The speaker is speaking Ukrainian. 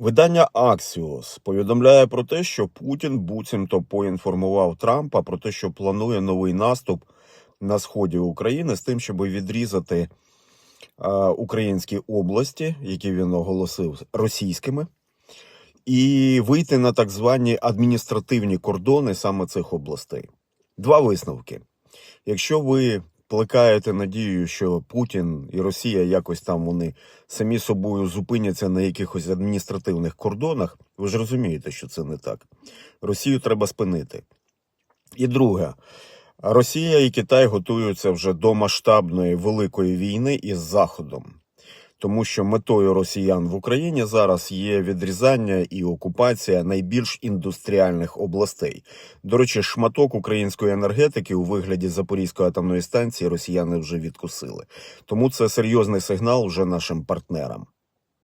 Видання Axios повідомляє про те, що Путін буцімто поінформував Трампа про те, що планує новий наступ на сході України з тим, щоб відрізати е, українські області, які він оголосив російськими, і вийти на так звані адміністративні кордони саме цих областей. Два висновки. Якщо ви плекаєте надію, що Путін і Росія якось там вони самі собою зупиняться на якихось адміністративних кордонах, ви ж розумієте, що це не так. Росію треба спинити. І друге, Росія і Китай готуються вже до масштабної великої війни із Заходом. Тому що метою росіян в Україні зараз є відрізання і окупація найбільш індустріальних областей. До речі, шматок української енергетики у вигляді Запорізької атомної станції росіяни вже відкусили. Тому це серйозний сигнал вже нашим партнерам.